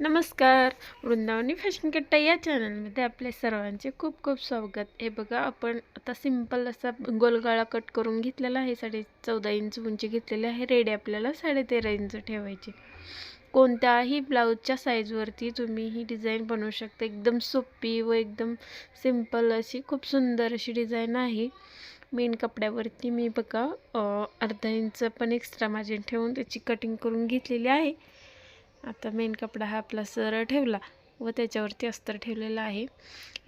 नमस्कार. वृंदावनी फॅशन कट्टा या चॅनलमध्ये आपले सर्वांचे खूप खूप स्वागत. हे बघा आपण आता सिंपल असा गोलगाळा कट करून घेतलेला आहे साडे चौदा इंच उंची घेतलेली आहे रेडी आपल्याला साडेतेरा इंच ठेवायची. कोणत्याही ब्लाऊजच्या साईजवरती तुम्ही ही डिझाईन बनवू शकता. एकदम सोपी व एकदम सिंपल अशी खूप सुंदर अशी डिझाईन आहे. मेन कपड्यावरती मी बघा अर्धा इंच पण एक्स्ट्रा मार्जिन ठेवून त्याची कटिंग करून घेतलेली आहे. आता मेन कपडा हा आपला सरळ ठेवला व त्याच्यावरती अस्तर ठेवलेला आहे.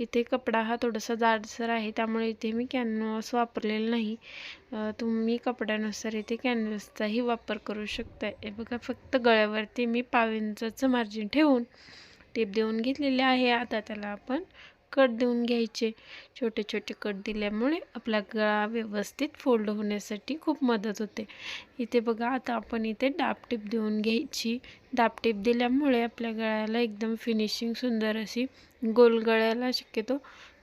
इथे कपडा हा थोडासा जाडसर आहे त्यामुळे इथे मी कॅनव्हास वापरलेला नाही. तुम्ही कपड्यानुसार इथे कॅनव्हासचाही वापर करू शकता हे बघा फक्त गळ्यावरती मी पाव इंचाचं मार्जिन ठेवून टेप देऊन घेतलेले आहे. आता त्याला आपण कट देऊन घ्यायचे. छोटे छोटे कट दिल्यामुळे आपला गळा व्यवस्थित फोल्ड होण्यासाठी खूप मदत होते. इथे बघा आता आपण इथे डापटीप देऊन घ्यायची. डापटीप दिल्यामुळे आपल्या गळ्याला एकदम फिनिशिंग सुंदर अशी गोल गळ्याला शक्यतो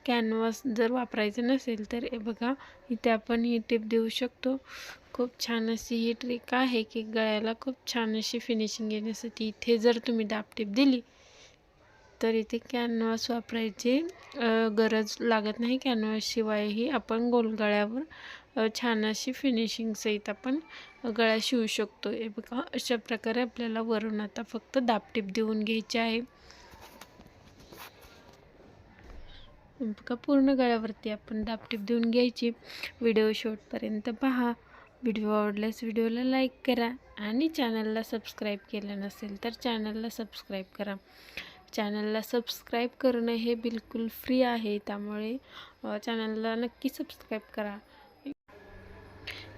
कॅनव्हास जर वापरायचं नसेल तर हे बघा इथे आपण ही टिप देऊ शकतो. खूप छान अशी ही ट्रिक आहे की गळ्याला खूप छान अशी फिनिशिंग येण्यासाठी इथे जर तुम्ही डापटीप दिली तर इथे कॅनव्हास वापरायची गरज लागत नाही. कॅनव्हासशिवायही आपण गोलगळ्यावर छान अशी फिनिशिंग सहित आपण गळा शिवू शकतो. हे बघा अशा प्रकारे आपल्याला वरून आता फक्त दापटीप देऊन घ्यायची आहे. बघा पूर्ण गळ्यावरती आपण दापटीप देऊन घ्यायची. व्हिडिओ शॉर्टपर्यंत पहा. व्हिडिओ आवडल्यास व्हिडिओला लाईक करा आणि चॅनलला सबस्क्राईब केलं नसेल तर चॅनलला सबस्क्राईब करा. चॅनलला सबस्क्राईब करणं हे बिलकुल फ्री आहे त्यामुळे चॅनलला नक्की सबस्क्राईब करा.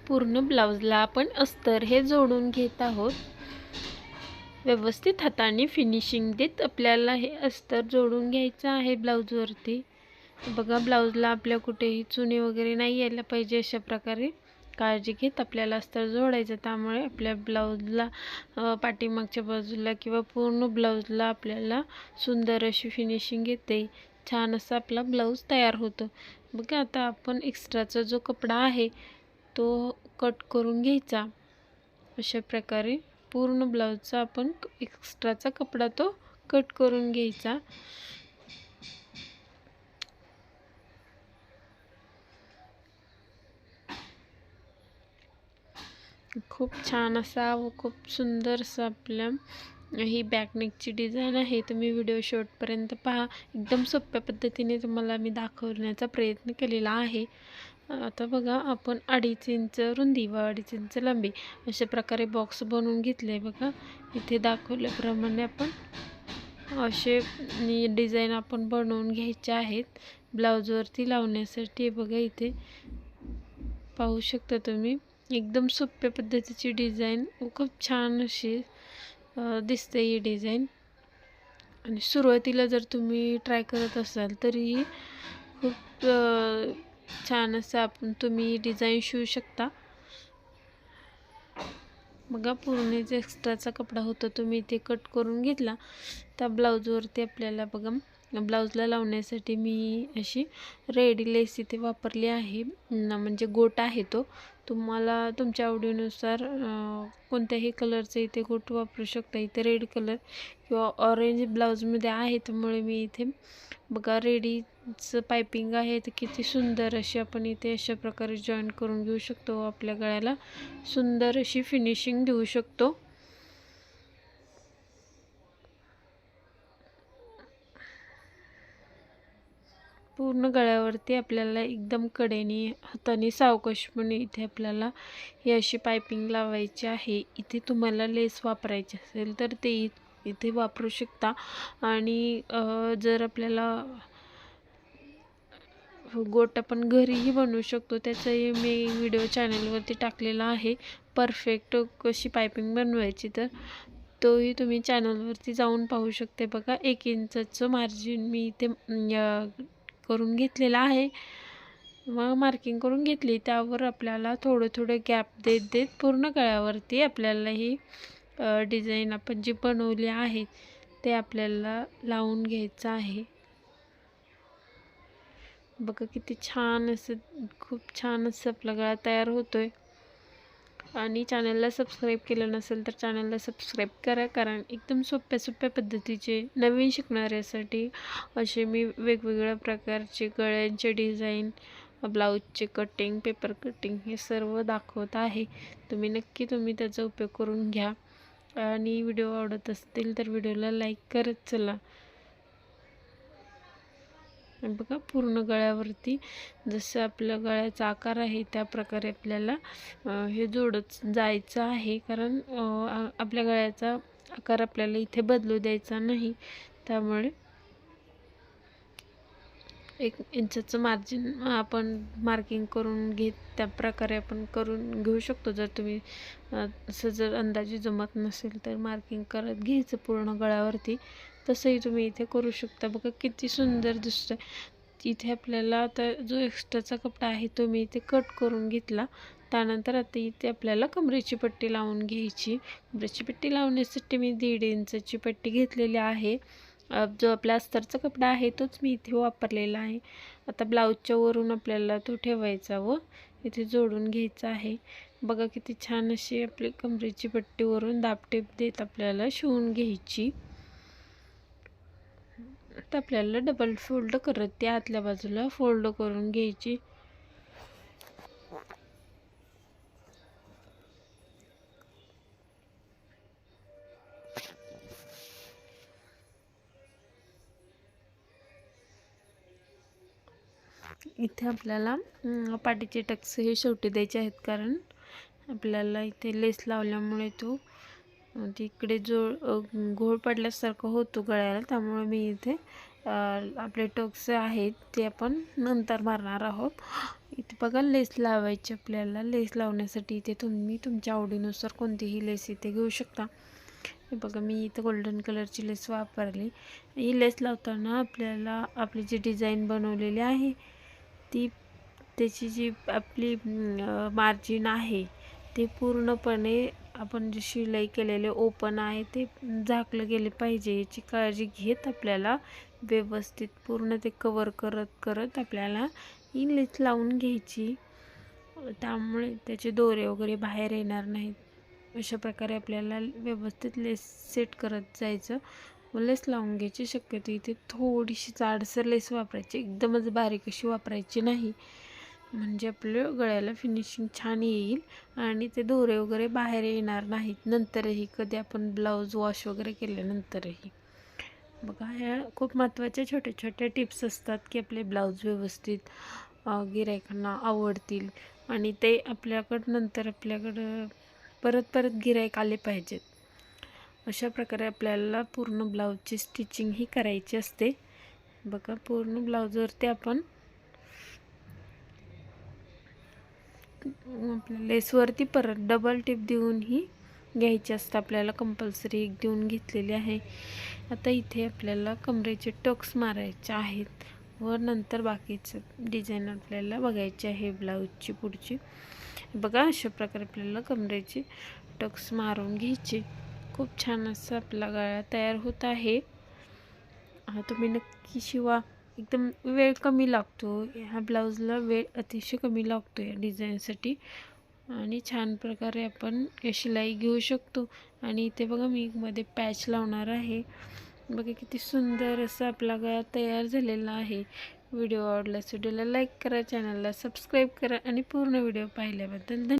पूर्ण ब्लाऊजला आपण अस्तर हे जोडून घेत आहोत. व्यवस्थित हाताने फिनिशिंग देत आपल्याला हे अस्तर जोडून घ्यायचं आहे ब्लाऊजवरती. बघा ब्लाऊजला आपल्या कुठेही चुने वगैरे नाही यायला पाहिजे अशा प्रकारे. काळजी घेत आपल्याला अस्तर जोडायचं. त्यामुळे आपल्या ब्लाऊजला पाठीमागच्या बाजूला किंवा पूर्ण ब्लाऊजला आपल्याला सुंदर अशी फिनिशिंग येते. छान असा आपला ब्लाऊज तयार होतो. बघा आता आपण एक्स्ट्राचा जो कपडा आहे तो कट करून घ्यायचा. अशा प्रकारे पूर्ण ब्लाऊजचा आपण एक्स्ट्राचा कपडा तो कट करून घ्यायचा. खूप छान असा व खूप सुंदर असं आपल्या ही बॅकनेकची डिझाईन आहे. तुम्ही व्हिडिओ शॉर्टपर्यंत पहा. एकदम सोप्या पद्धतीने तुम्हाला मी दाखवण्याचा प्रयत्न केलेला आहे. आता बघा आपण अडीच इंच रुंदी व अडीच इंच लांबी अशा प्रकारे बॉक्स बनवून घेतले बघा. इथे दाखवल्याप्रमाणे आपण असे डिझाईन आपण बनवून घ्यायचे आहेत. ब्लाऊजवरती लावण्यासाठी बघा इथे. पाहू शकता तुम्ही. एकदम सोप्या पद्धतीची डिझाईन खूप छान अशी दिसते ही डिझाईन. आणि सुरुवातीला जर तुम्ही ट्राय करत असाल तरी खूप छान असं आपण तुम्ही डिझाईन शिवू शकता. बघा पूर्ण जे एक्स्ट्राचा कपडा होता तुम्ही ते कट करून घेतला. त्या ब्लाऊजवरती आपल्याला बघा ब्लाऊजला लावण्यासाठी मी अशी रेडी लेस इथे वापरली आहे. म्हणजे गोट आहे तो. तुम्हाला तुमच्या आवडीनुसार कोणत्याही कलरचे इथे गोट वापरू शकता. इथे रेड कलर किंवा ऑरेंज ब्लाऊजमध्ये आहे त्यामुळे मी इथे बघा रेडीचं पायपिंग आहे. तर किती सुंदर अशी आपण इथे अशा प्रकारे जॉईन करून घेऊ शकतो. आपल्या गळ्याला सुंदर अशी फिनिशिंग देऊ शकतो. पूर्ण गळ्यावरती आपल्याला एकदम कडेने हाताने सावकाशपणे इथे आपल्याला ही अशी पायपिंग लावायची आहे. इथे तुम्हाला लेस वापरायची असेल तर ते इथे वापरू शकता. आणि जर आपल्याला गोट आपण घरीही बनवू शकतो. त्याचंही मी व्हिडिओ चॅनलवरती टाकलेला आहे. परफेक्ट कशी पायपिंग बनवायची तर तोही तुम्ही चॅनलवरती जाऊन पाहू शकते बघा. एक इंचाचं मार्जिन मी इथे करून घेतलेला आहे. मग मार्किंग करून घेतली. त्यावर आपल्याला थोडं थोडं गॅप देत देत पूर्ण गळ्यावरती आपल्याला ही डिझाईन आपण जी बनवली आहे ते आपल्याला लावून घ्यायचं आहे. बघा किती छान असं खूप छान असं आपला गळा तयार होतोय. आणि चॅनलला सबस्क्राईब केलं नसेल तर चॅनलला सबस्क्राईब करा. कारण एकदम सोप्या सोप्या पद्धतीचे नवीन शिकणाऱ्यासाठी असे मी वेगवेगळ्या प्रकारचे गळ्यांचे डिझाईन ब्लाऊजचे कटिंग पेपर कटिंग हे सर्व दाखवत आहे. तुम्ही नक्की तुम्ही त्याचा उपयोग करून घ्या. आणि व्हिडिओ आवडत असतील तर व्हिडिओला लाईक करत चला. बघा पूर्ण गळ्यावरती जसं आपल्या गळ्याचा आकार आहे त्या प्रकारे आपल्याला हे जोडत जायचं आहे. कारण आपल्या गळ्याचा आकार आपल्याला इथे बदलू द्यायचा नाही. त्यामुळे एक इंचाचं मार्जिन आपण मार्किंग करून घेत त्या प्रकारे आपण करून घेऊ शकतो. जर तुम्ही असं जर अंदाजे जमत नसेल तर मार्किंग करत घ्यायचं पूर्ण गळ्यावरती. तसंही तुम्ही इथे करू शकता. बघा किती सुंदर दिसतं इथे आपल्याला आता जो एक्स्ट्राचा कपडा आहे तो मी इथे कट करून घेतला. त्यानंतर आता इथे आपल्याला कमरेची पट्टी लावून घ्यायची. कमरेची पट्टी लावण्यासाठी मी दीड इंचाची पट्टी घेतलेली आहे. जो आपला अस्तरचा कपडा आहे तोच मी इथे वापरलेला आहे. आता ब्लाऊजच्या वरून आपल्याला तो ठेवायचा व इथे जोडून घ्यायचा आहे. बघा किती छान अशी आपली कमरेची पट्टीवरून दाबटेप देत आपल्याला शिवून घ्यायची. आता आपल्याला डबल फोल्ड करत त्या आतल्या बाजूला फोल्ड करून घ्यायची. इथे आपल्याला पाठीचे टक्स हे शेवटी द्यायचे आहेत कारण आपल्याला इथे लेस लावल्यामुळे तो म्हणजे तिकडे जो घोळ पडल्यासारखं होतो गळ्याला त्यामुळे मी इथे आपले टोक्स आहेत ते आपण नंतर मारणार आहोत. इथे बघा लेस लावायची आपल्याला. लेस लावण्यासाठी इथे तुम्ही तुमच्या आवडीनुसार कोणतीही लेस इथे घेऊ शकता. हे बघा मी इथं गोल्डन कलरची लेस वापरली. ही लेस लावताना आपल्याला आपली जी डिझाईन बनवलेली आहे ती त्याची जी आपली मार्जिन आहे ते पूर्णपणे आपण जे शिलाई केलेले ओपन आहे ते झाकलं गेले पाहिजे. याची काळजी घेत आपल्याला व्यवस्थित पूर्ण ते कवर करत करत आपल्याला ही लेस लावून घ्यायची. त्यामुळे त्याचे दोरे वगैरे बाहेर येणार नाहीत. अशा प्रकारे आपल्याला व्यवस्थित लेस सेट करत जायचं. व लेस लावून घ्यायची शक्यतो. इथे थोडीशी जाडसर लेस वापरायची. एकदमच बारीक अशी वापरायची नाही. म्हणजे आपलं गळ्याला फिनिशिंग छान येईल आणि ते दोरे वगैरे बाहेर येणार नाहीत. नंतरही कधी आपण ब्लाऊज वॉश वगैरे केल्यानंतरही. बघा ह्या खूप महत्त्वाच्या छोट्या छोट्या टिप्स असतात की आपले ब्लाऊज व्यवस्थित गिरायकांना आवडतील आणि ते आपल्याकडं नंतर आपल्याकडं परत परत गिरायक आले पाहिजेत. अशा प्रकारे आपल्याला पूर्ण ब्लाऊजची स्टिचिंग ही करायची असते. बघा पूर्ण ब्लाऊजवरती आपण आपल्या लेसवरती परत डबल टिप देऊन ही घ्यायची असतं. आपल्याला कंपल्सरी एक देऊन घेतलेली आहे. आता इथे आपल्याला कमरेचे टक्स मारायचे आहेत व नंतर बाकीचं डिझाईन आपल्याला बघायची आहे ब्लाऊजची पुढची. बघा अशा प्रकारे आपल्याला कमरेचे टक्स मारून घ्यायचे. खूप छान असं आपला गळा तयार होत आहे. हा तुम्ही नक्की शिवा. एकदम वेळ कमी लागतो. ह्या ब्लाऊजला वेळ अतिशय कमी लागतो या डिझाईनसाठी. आणि छान प्रकारे आपण शिलाई घेऊ शकतो. आणि इथे बघा मी मध्ये पॅच लावणार आहे. बघा किती सुंदर असं आपला गळा तयार झालेला आहे. व्हिडिओ आवडल्यास व्हिडिओला लाईक करा चॅनलला सबस्क्राईब करा आणि पूर्ण व्हिडिओ पाहिल्याबद्दल धन्यवाद.